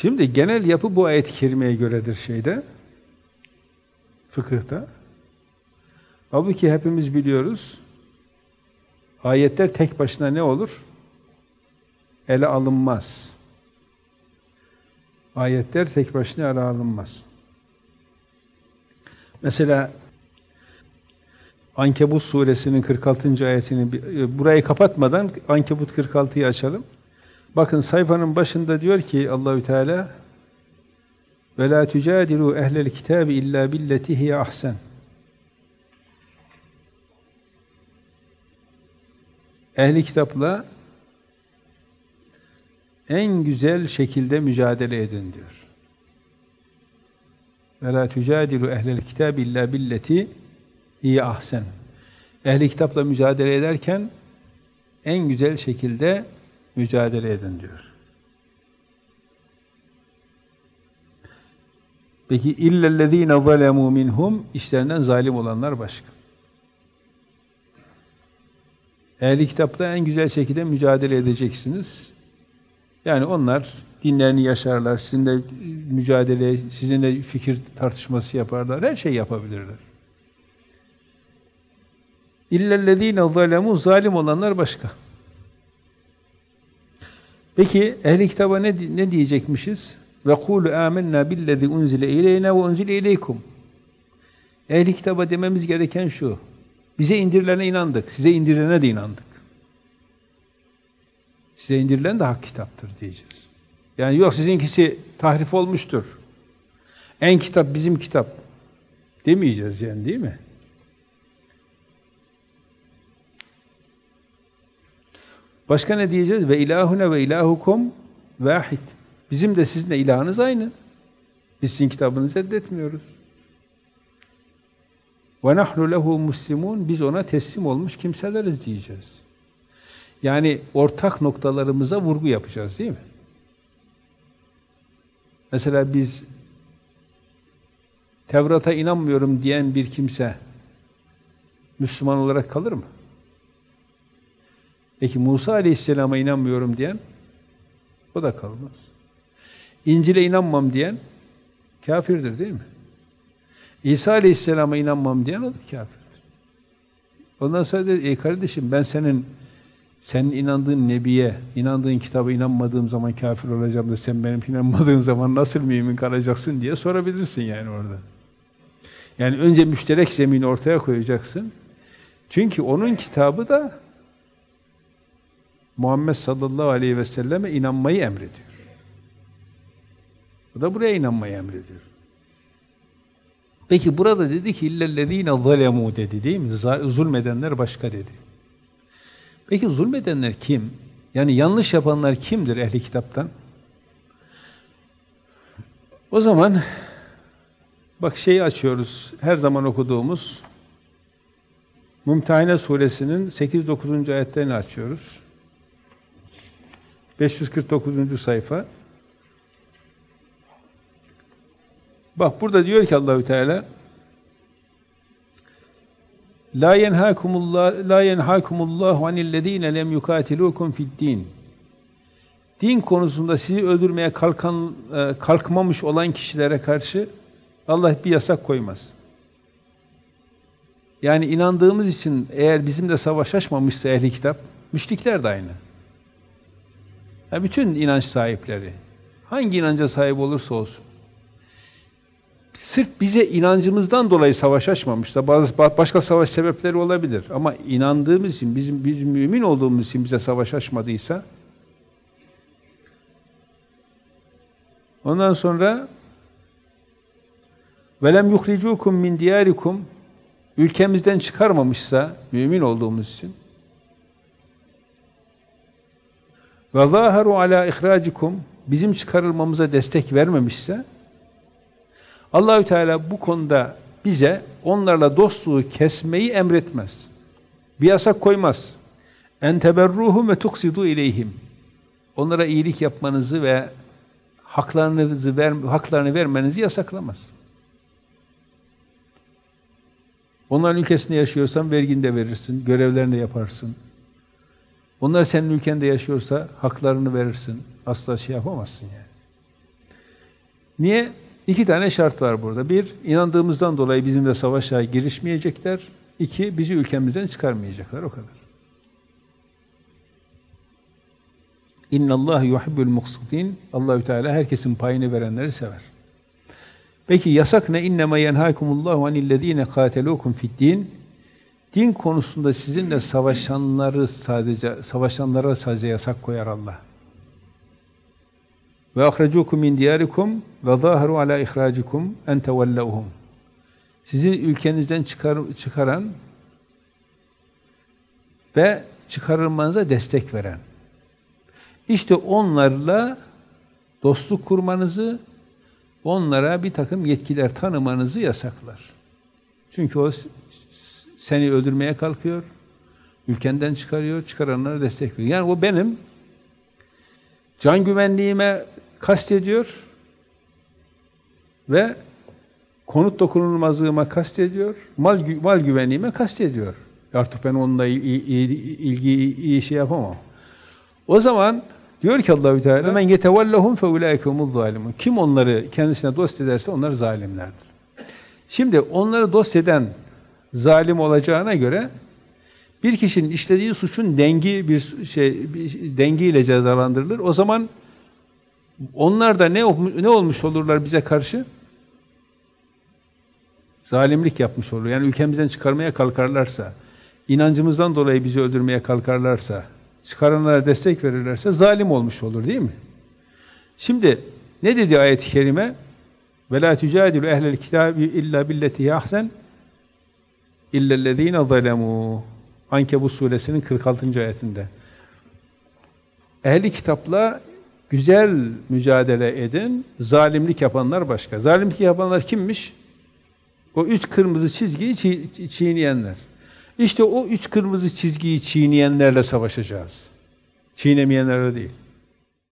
Şimdi genel yapı bu ayet-i kerimeye göredir şeyde. Fıkıhta. Halbuki hepimiz biliyoruz. Ayetler tek başına ne olur? Ele alınmaz. Ayetler tek başına ele alınmaz. Mesela Ankebut suresinin 46. ayetini e, burayı kapatmadan Ankebut 46'yı açalım. Bakın sayfanın başında diyor ki Allahü Teala ve la tujadilu ehlel kitabi illa billeti hiye ahsen. Ehli kitapla en güzel şekilde mücadele edin diyor. Ve la tujadilu ehlel kitabi illa billeti hiye ahsen. Ehli kitapla mücadele ederken en güzel şekilde mücadele edin diyor. Peki illellezine zalemu minhum işlerinden zalim olanlar başka. Ehli kitapta en güzel şekilde mücadele edeceksiniz. Yani onlar dinlerini yaşarlar, sizinle mücadele, sizinle fikir tartışması yaparlar, her şey yapabilirler. İllellezine zalemu zalim olanlar başka. Peki ehli kitaba ne ne diyecekmişiz? Ve kulu amennâ billezî unzile ileyna ve unzile ileykum. Ehli kitaba dememiz gereken şu. Bize indirilene inandık, size indirilene de inandık. Size indirilen de hak kitaptır diyeceğiz. Yani yok sizinkisi tahrif olmuştur. En kitap bizim kitap demeyeceğiz yani değil mi? Başka ne diyeceğiz? Ve ilahune ve ilahukum vahid. Bizim de sizinle ilahınız aynı. Biz sizin kitabınızı reddetmiyoruz. Ve nahnu lehu muslimun. Biz ona teslim olmuş kimseleriz diyeceğiz. Yani ortak noktalarımıza vurgu yapacağız değil mi? Mesela biz Tevrat'a inanmıyorum diyen bir kimse Müslüman olarak kalır mı? Peki Musa Aleyhisselam'a inanmıyorum diyen o da kalmaz. İncil'e inanmam diyen kafirdir değil mi? İsa Aleyhisselam'a inanmam diyen o da kafirdir. Ondan sonra dedi, ey kardeşim ben senin senin inandığın nebiye, inandığın kitaba inanmadığım zaman kafir olacağım da sen benim inanmadığın zaman nasıl mümin kalacaksın diye sorabilirsin yani orada. Yani önce müşterek zemini ortaya koyacaksın. Çünkü onun kitabı da Muhammed sallallahu aleyhi ve selleme inanmayı emrediyor. Bu da buraya inanmayı emrediyor. Peki burada dedi ki illellezine zalemu dedi değil mi? Zulmedenler başka dedi. Peki zulmedenler kim? Yani yanlış yapanlar kimdir ehli kitaptan? O zaman bak şeyi açıyoruz. Her zaman okuduğumuz Mümtehine suresinin 8-9. ayetlerini açıyoruz. 549. sayfa. Bak burada diyor ki Allahü Teala La yenhakumullah la yenhakumullahu anillezine lem yukatilukum fid din. Konusunda sizi öldürmeye kalkan e, kalkmamış olan kişilere karşı Allah bir yasak koymaz. Yani inandığımız için eğer bizim de savaş açmamışsa ehli kitap, müşrikler de aynı. Yani bütün inanç sahipleri, hangi inanca sahip olursa olsun, sırf bize inancımızdan dolayı savaş açmamışsa bazı başka savaş sebepleri olabilir ama inandığımız için bizim biz mümin olduğumuz için bize savaş açmadıysa ondan sonra velem yuhricukum min diyarikum ülkemizden çıkarmamışsa mümin olduğumuz için ve zaharu ala ihracikum bizim çıkarılmamıza destek vermemişse Allahü Teala bu konuda bize onlarla dostluğu kesmeyi emretmez. Bir yasak koymaz. En teberruhum ve tuksidu ileyhim. Onlara iyilik yapmanızı ve haklarınızı ver, haklarını vermenizi yasaklamaz. Onların ülkesinde yaşıyorsan vergini de verirsin, görevlerini de yaparsın. Onlar senin ülkende yaşıyorsa haklarını verirsin. Asla şey yapamazsın yani. Niye? İki tane şart var burada. Bir, inandığımızdan dolayı bizimle savaşa girişmeyecekler. İki, bizi ülkemizden çıkarmayacaklar. O kadar. İnna Allah yuhibbul muqsitin. Allahü Teala herkesin payını verenleri sever. Peki yasak ne? İnnemâ yenhâkumullahu anillezîne kâtelûkum fid-din. Din konusunda sizinle savaşanları sadece savaşanlara sadece yasak koyar Allah. Ve ahrecukum min diyarikum ve zaharu ala ihracikum en tevelleuhum. Sizi ülkenizden çıkar, çıkaran ve çıkarılmanıza destek veren. İşte onlarla dostluk kurmanızı, onlara bir takım yetkiler tanımanızı yasaklar. Çünkü o seni öldürmeye kalkıyor, ülkenden çıkarıyor, çıkaranlara destek veriyor. Yani o benim can güvenliğime kastediyor ve konut dokunulmazlığıma kastediyor, mal, mal güvenliğime kastediyor. Artık ben onunla ilgi iyi şey yapamam. O zaman diyor ki Allahü Teala men yetevellahum fe ulaikehumuz zalimun. Kim onları kendisine dost ederse onlar zalimlerdir. Şimdi onları dost eden zalim olacağına göre bir kişinin işlediği suçun dengi bir şey bir dengiyle cezalandırılır. O zaman onlar da ne ne olmuş olurlar bize karşı? Zalimlik yapmış olur. Yani ülkemizden çıkarmaya kalkarlarsa, inancımızdan dolayı bizi öldürmeye kalkarlarsa, çıkaranlara destek verirlerse zalim olmuş olur değil mi? Şimdi ne dedi ayet-i kerime? La tucadilu ehlel kitabi illa billeti ahsen illellezine zalemû. Ankebut suresinin 46. ayetinde. Ehli kitapla güzel mücadele edin, zalimlik yapanlar başka. Zalimlik yapanlar kimmiş? O üç kırmızı çizgiyi çiğ, çiğneyenler. İşte o üç kırmızı çizgiyi çiğneyenlerle savaşacağız. Çiğnemeyenlerle değil.